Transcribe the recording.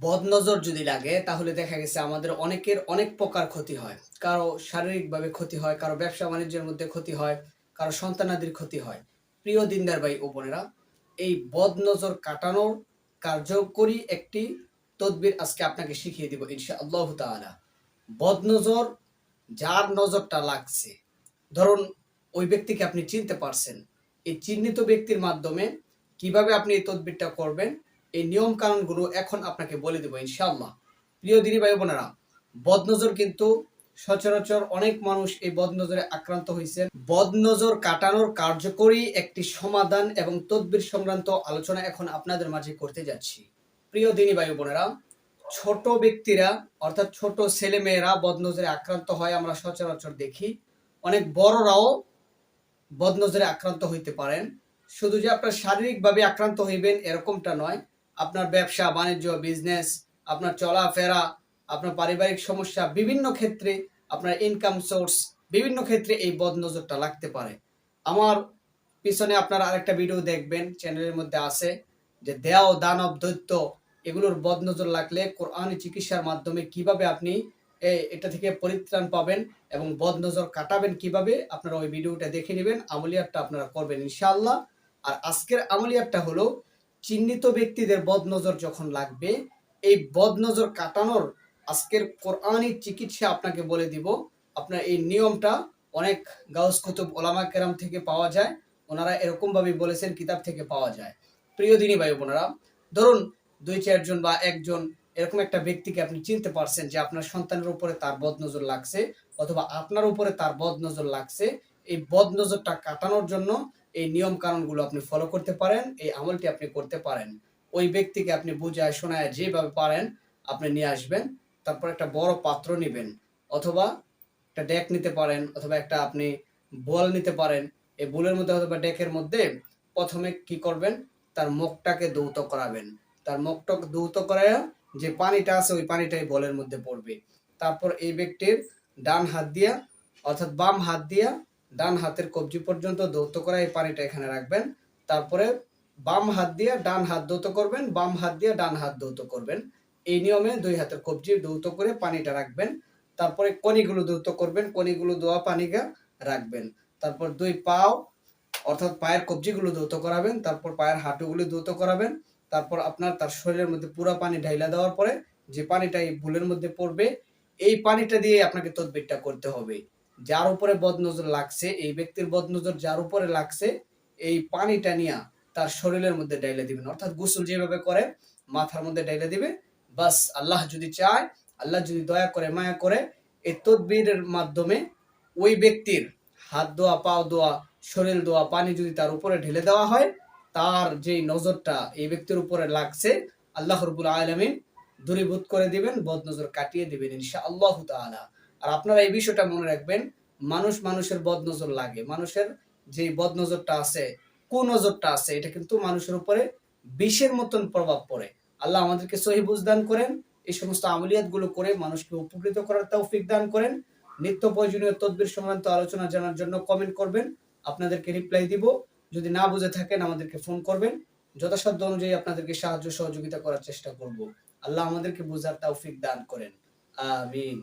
বদনজর যদি লাগে, তাহলে দেখা গেছে আমাদের অনেকের অনেক প্রকার ক্ষতি হয়। কারও শারীরিকভাবে ক্ষতি হয়, কারও ব্যবসা বাণিজ্যের মধ্যে ক্ষতি হয়, কারও সন্তানাদির ক্ষতি হয়। প্রিয় দিনদার ভাই ও বোনেরা, এই বদনজর কাটানোর কার্যকরী একটি তদবির আজকে আপনাকে শিখিয়ে দিব ইনশা আল্লাহ তাআলা। বদনজর যার নজরটা লাগছে, ধরুন ওই ব্যক্তিকে আপনি চিনতে পারছেন, এই চিহ্নিত ব্যক্তির মাধ্যমে কীভাবে আপনি এই তদবিরটা করবেন এই নিয়ম কানুনগুলো এখন আপনাকে বলে দেবো, ইনশাআল্লাহ। প্রিয় দিনী ভাই বোনেরা, বদনজর কিন্তু সচরাচর অনেক মানুষ এই বদনজরে আক্রান্ত হয়েছে বদনজর কাটানোর কার্যকরী একটি সমাধান এবং তদবির সংক্রান্ত আলোচনা এখন আপনাদের মাঝে করতে যাচ্ছি। প্রিয় দিনী ভাই বোনেরা, ছোট ব্যক্তিরা, অর্থাৎ ছোট ছেলে মেয়েরা বদনজরে আক্রান্ত হয় আমরা সচরাচর দেখি। অনেক বড়রাও বদনজরে আক্রান্ত হইতে পারেন। শুধু যে আপনার শারীরিকভাবে আক্রান্ত হইবেন এরকমটা নয় আপনার ব্যবসা, বাণিজ্য বিজনেস আপনার চলাফেরা, আপনার পারিবারিক সমস্যা বিভিন্ন ক্ষেত্রে আপনার ইনকাম সোর্স বিভিন্ন ক্ষেত্রে এই বদনজরটা লাগতে পারে। আমার পিছনে আপনারা আরেকটা ভিডিও দেখবেন চ্যানেলের মধ্যে আছে, যে দেও দানব দৈত্য, এগুলোর বদনজর লাগলে কোরআনি চিকিৎসার মাধ্যমে কীভাবে আপনি এটা থেকে পরিত্রাণ পাবেন এবং বদনজর কাটাবেন কীভাবে, আপনারা ওই ভিডিওটা দেখে নেবেন, আমলিয়াতটা আপনারা করবেন ইনশাআল্লাহ। আর আজকের আমলিয়াতটা হলো চিহ্নিত ব্যক্তিদের বদনজর যখন লাগবে, এই বদনজর কাটানোর আজকের কোরআনি চিকিৎসা আপনাকে বলে দিব। আপনার এই নিয়মটা অনেক গাউস কুতুব ওলামা কেরাম থেকে পাওয়া যায়। ওনারা এরকম ভাবে বলেছেন, কিতাব থেকে পাওয়া যায়। প্রিয় দিনী ভাই বোনেরা, ধরুন দুই চারজন বা একজন এরকম একটা ব্যক্তিকে আপনি চিনতে পারছেন যে আপনার সন্তানের উপরে তার বদনজর লাগছে, অথবা আপনার উপরে তার বদনজর লাগছে, এই বদনজরটা কাটানোর জন্য এই নিয়ম কানুনগুলো আপনি ফলো করতে পারেন, এই আমলটি আপনি করতে পারেন। ওই ব্যক্তিকে আপনি বুঝায়, শোনায় যেভাবে পারেন, আপনি নিয়ে আসবেন, তারপর একটা বড় পাত্র নেবেন। অথবা একটা ডেক নিতে পারেন, অথবা একটা আপনি বল নিতে পারেন, এই বলের মধ্যে অথবা ডেকের মধ্যে প্রথমে কি করবেন, তার মুখটাকে দৌত করাবেন। তার মুখটাকে দৌত করায় যে পানিটা আছে, ওই পানিটাই বলের মধ্যে পড়বে। তারপর এই ব্যক্তির ডান হাত দিয়া, অর্থাৎ বাম হাত দিয়া ডান হাতের কবজি পর্যন্ত দৌত করা এই পানিটা এখানে রাখবেন। তারপরে বাম হাত দিয়ে ডান হাত দৌত করবেন, বাম হাত দিয়ে ডান হাত দৌত করবেন। এই নিয়মে দুই হাতের কবজি দৌত করে পানিটা রাখবেন। তারপরে কনিগুলো দৌত করবেন কনিগুলো দোয়া পানিটা রাখবেন। তারপর দুই পাও, অর্থাৎ পায়ের কবজিগুলো দৌত করাবেন, তারপর পায়ের হাঁটুগুলো দৌত করাবেন। তারপর আপনার তার শরীরের মধ্যে পুরো পানি ঢাইলা দেওয়ার পরে যে পানিটা এই ভুলের মধ্যে পড়বে, এই পানিটা দিয়ে আপনাকে তদবিরটা করতে হবে। যার উপরে বদনজর লাগছে, এই ব্যক্তির বদনজর যার উপরে লাগছে, এই পানিটা নিয়ে তার শরীরের মধ্যে ডাইলে দিবেন। অর্থাৎ গোসল যেভাবে করে, মাথার মধ্যে ডাইলে দিবে। বাস, আল্লাহ যদি চায়, আল্লাহ যদি দয়া করে, মায়া করে, এই তদবিরের মাধ্যমে ওই ব্যক্তির হাত দোয়া, পাও দোয়া, শরীর দোয়া, পানি যদি তার উপরে ঢেলে দেওয়া হয়, তার যেই নজরটা এই ব্যক্তির উপরে লাগছে, আল্লাহ রবুল আলমিন দূরীভূত করে দিবেন, বদনজর কাটিয়ে দিবেন ইনশা আল্লাহ তাআলা। আর আপনারা এই বিষয়টা মনে রাখবেন, মানুষ মানুষের বদনজর লাগে। মানুষের যে বদনজরটা আছে, কুনজরটা আছে, এটা কিন্তু মানুষের উপরে বিষের মতন প্রভাব পড়ে। আল্লাহ আমাদেরকে সহি বুঝদান করেন, এই সমস্ত আমলিয়াতগুলো করে মানুষকে উপকৃত করার তৌফিক দান করেন। নিত্য প্রয়োজনীয় তদবির সংক্রান্ত আলোচনা জানার জন্য কমেন্ট করবেন, আপনাদেরকে রিপ্লাই দিব। যদি না বুঝে থাকেন, আমাদেরকে ফোন করবেন। যথাসাধ্য অনুযায়ী আপনাদেরকে সাহায্য সহযোগিতা করার চেষ্টা করব। আল্লাহ আমাদেরকে বুঝার তৌফিক দান করেন। আমিন।